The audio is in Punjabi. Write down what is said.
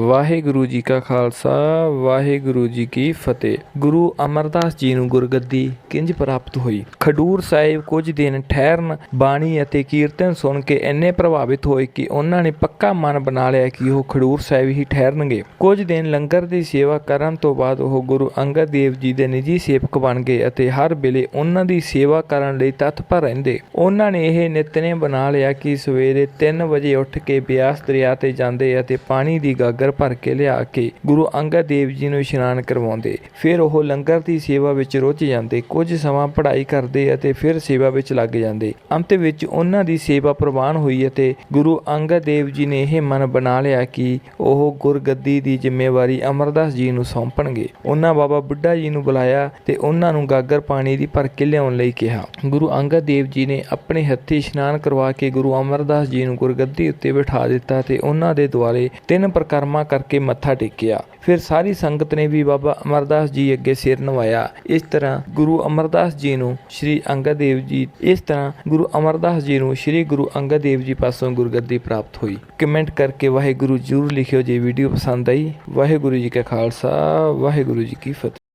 ਵਾਹਿਗੁਰੂ ਜੀ ਕਾ ਖਾਲਸਾ, ਵਾਹਿਗੁਰੂ ਜੀ ਕੀ ਫਤਿਹ। ਗੁਰੂ ਅਮਰਦਾਸ ਜੀ ਨੂੰ ਗੁਰਗੱਦੀ ਕਿੰਜ ਪ੍ਰਾਪਤ ਹੋਈ? ਖਡੂਰ ਸਾਹਿਬ ਕੁਝ ਦਿਨ ਠਹਿਰਨ ਬਾਣੀ ਅਤੇ ਕੀਰਤਨ ਸੁਣ ਕੇ ਇੰਨੇ ਪ੍ਰਭਾਵਿਤ ਹੋਏ ਕਿ ਉਹਨਾਂ ਨੇ ਪੱਕਾ ਮਨ ਬਣਾ ਲਿਆ ਕਿ ਉਹ ਖਡੂਰ ਸਾਹਿਬ ਹੀ ਠਹਿਰਨਗੇ। ਕੁਝ ਦਿਨ ਲੰਗਰ ਦੀ ਸੇਵਾ ਕਰਨ ਤੋਂ ਬਾਅਦ ਉਹ ਗੁਰੂ ਅੰਗਦ ਦੇਵ ਜੀ ਦੇ ਨਿੱਜੀ ਸੇਵਕ ਬਣ ਗਏ ਅਤੇ ਹਰ ਵੇਲੇ ਉਹਨਾਂ ਦੀ ਸੇਵਾ ਕਰਨ ਲਈ ਤਤਪਰ ਰਹਿੰਦੇ। ਉਹਨਾਂ ਨੇ ਇਹ ਨਿਤਨੇ ਬਣਾ ਲਿਆ ਕਿ ਸਵੇਰੇ 3 ਵਜੇ ਉੱਠ ਕੇ ਬਿਆਸ ਦਰਿਆ ਤੇ ਜਾਂਦੇ ਅਤੇ ਪਾਣੀ ਦੀ ਗਾਗਰ ਭਰ ਕੇ ਲਿਆ ਕੇ ਗੁਰੂ ਅੰਗਦ ਦੇਵ ਜੀ ਨੂੰ ਇਸ਼ਨਾਨ ਕਰਵਾਉਂਦੇ। ਫਿਰ ਉਹ ਲੰਗਰ ਦੀ ਸੇਵਾ ਵਿੱਚ ਰੁੱਝ ਜਾਂਦੇ, ਕੁਝ ਸਮਾਂ ਪੜ੍ਹਾਈ ਕਰਦੇ ਅਤੇ ਫਿਰ ਸੇਵਾ ਵਿੱਚ ਲੱਗ ਜਾਂਦੇ। ਅੰਤ ਵਿੱਚ ਉਹਨਾਂ ਦੀ ਸੇਵਾ ਪ੍ਰਵਾਨ ਹੋਈ ਅਤੇ ਗੁਰੂ ਅੰਗਦ ਦੇਵ ਜੀ ਨੇ ਇਹ ਮਨ ਬਣਾ ਲਿਆ ਕਿ ਉਹ ਗੁਰਗੱਦੀ ਦੀ ਜ਼ਿੰਮੇਵਾਰੀ ਅਮਰਦਾਸ ਜੀ ਨੂੰ ਸੌਂਪਣਗੇ। ਉਹਨਾਂ ਬਾਬਾ ਬੁੱਢਾ ਜੀ ਨੂੰ ਬੁਲਾਇਆ ਤੇ ਉਹਨਾਂ ਨੂੰ ਗਾਗਰ ਪਾਣੀ ਦੀ ਭਰ ਕੇ ਲਿਆਉਣ ਲਈ ਕਿਹਾ। ਗੁਰੂ ਅੰਗਦ ਦੇਵ ਜੀ ਨੇ ਆਪਣੇ ਹੱਥੀਂ ਇਸ਼ਨਾਨ ਕਰਵਾ ਕੇ ਗੁਰੂ ਅਮਰਦਾਸ ਜੀ ਨੂੰ ਗੁਰਗੱਦੀ ਉੱਤੇ ਬਿਠਾ ਦਿੱਤਾ ਤੇ ਉਹਨਾਂ ਦੇ ਦੁਆਲੇ ਤਿੰਨ ਪ੍ਰਕਰਮਾ ਕਰਕੇ ਮੱਥਾ ਟੇਕਿਆ। ਫਿਰ ਸਾਰੀ ਸੰਗਤ ਨੇ ਵੀ ਬਾਬਾ ਅਮਰਦਾਸ ਜੀ ਅੱਗੇ ਸਿਰ ਨਵਾਇਆ। ਇਸ ਤਰ੍ਹਾਂ ਗੁਰੂ ਅਮਰਦਾਸ ਜੀ ਨੂੰ ਸ੍ਰੀ ਅੰਗਦ ਦੇਵ ਜੀ, ਇਸ ਤਰ੍ਹਾਂ ਗੁਰੂ ਅਮਰਦਾਸ ਜੀ ਨੂੰ ਸ੍ਰੀ ਗੁਰੂ ਅੰਗਦ ਦੇਵ ਜੀ ਪਾਸੋਂ ਗੁਰਗੱਦੀ ਪ੍ਰਾਪਤ ਹੋਈ। ਕਮੈਂਟ ਕਰਕੇ ਵਾਹਿਗੁਰੂ ਜਰੂਰ ਲਿਖਿਓ ਜੇ ਵੀਡੀਓ ਪਸੰਦ ਆਈ। ਵਾਹਿਗੁਰੂ ਜੀ ਕਾ ਖਾਲਸਾ, ਵਾਹਿਗੁਰੂ ਜੀ ਕੀ ਫਤਿਹ।